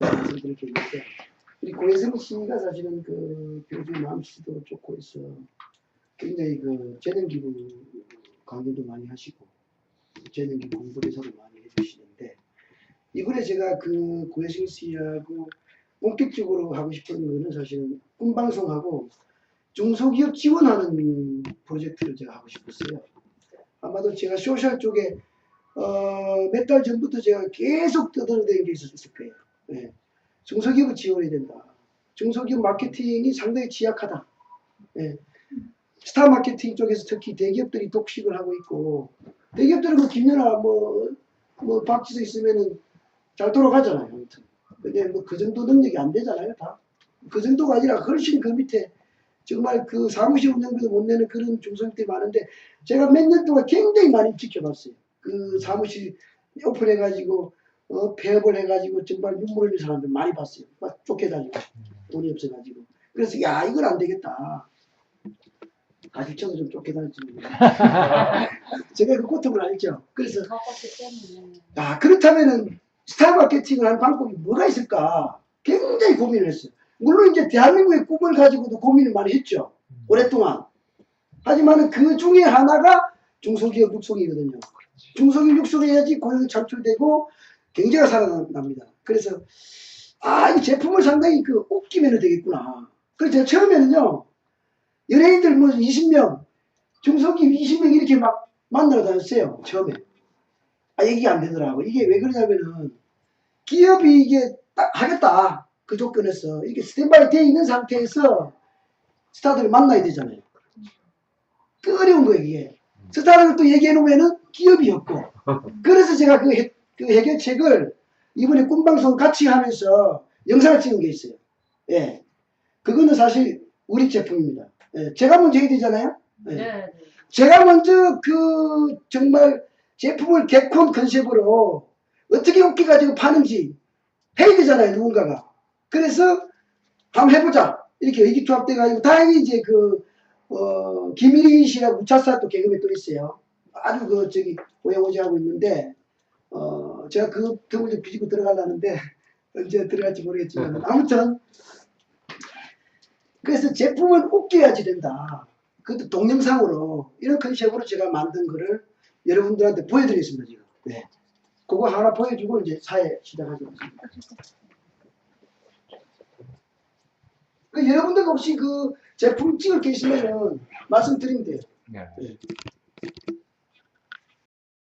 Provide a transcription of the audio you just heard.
말씀드릴 게 있는데 우리 고혜성 씨가 사실은 그 교수 마음씨도 좋고 해서 굉장히 그 재능기부 강연도 많이 하시고 재능기부 공부대사도 많이 해주시는데 이번에 제가 그 고혜성 씨하고 본격적으로 하고 싶은 거는 사실은 꿈방송하고 중소기업 지원하는 프로젝트를 제가 하고 싶었어요. 아마도 제가 소셜 쪽에 어, 몇 달 전부터 제가 계속 떠들어대는 게 있었을 거예요. 예. 중소기업을 지원해야 된다. 중소기업 마케팅이 상당히 취약하다. 예. 스타 마케팅 쪽에서 특히 대기업들이 독식을 하고 있고 대기업들은 뭐 김연아 뭐, 뭐 박지수 있으면은 잘 돌아가잖아요. 아무튼. 근데 뭐 그 정도 능력이 안 되잖아요. 다. 그 정도가 아니라 훨씬 그 밑에 정말 그 사무실 운영비도 못 내는 그런 중소기업들이 많은데 제가 몇 년 동안 굉장히 많이 지켜봤어요. 그 사무실 오픈해가지고 어, 폐업을 해가지고 정말 눈물 흘린 사람들 많이 봤어요. 막 쫓겨다니고 돈이 없어가지고. 그래서 야 이건 안 되겠다. 아직 저도 좀 쫓겨다니지. 제가 그 고통을 알죠. 그래서 야 그렇다면은 스타일 마케팅을 하는 방법이 뭐가 있을까? 굉장히 고민을 했어요. 물론 이제 대한민국의 꿈을 가지고도 고민을 많이 했죠. 오랫동안. 하지만은 그 중에 하나가 중소기업 육성이거든요. 중소기업 육성해야지 고용이 창출되고 경제가 살아납니다. 그래서 아, 이 제품을 상당히 그 웃기면 되겠구나. 그래서 제가 처음에는요, 연예인들 뭐 20명, 중소기업 20명 이렇게 막 만나러 다녔어요. 처음에. 아, 얘기가 안 되더라고. 이게 왜 그러냐면은 기업이 이게 딱 하겠다. 그 조건에서 이게 스탠바이 돼 있는 상태에서 스타들을 만나야 되잖아요. 그 어려운 거예요, 이게. 스타를 또 얘기해 놓으면은 기업이 없고. 그래서 제가 그, 해, 그 해결책을 이번에 꿈방송 같이 하면서 영상을 찍은 게 있어요. 예. 그거는 사실 우리 제품입니다. 예. 제가 먼저 해야 되잖아요. 예. 네, 네. 제가 먼저 그 정말 제품을 개콘 컨셉으로 어떻게 웃기 가지고 파는지 해야 되잖아요 누군가가 그래서 한번 해보자 이렇게 의기투합돼 가지고 다행히 이제 그 어, 김일희 씨라고 우차사 또 개그맨 또 있어요 아주 그 저기 오야오지 하고 있는데 어 제가 그 틈을 좀 비집고 들어가려는데 언제 들어갈지 모르겠지만 아무튼 그래서 제품은 웃겨야지 된다 그것도 동영상으로 이런 컨셉으로 제가 만든 거를 여러분들한테 보여드리겠습니다 지금. 네. 그거 하나 보여주고 이제 사회 시작하도록 하겠습니다. 그 여러분들 혹시 그 제품 찍을 계시면은 말씀드리면 돼요. 네. 네.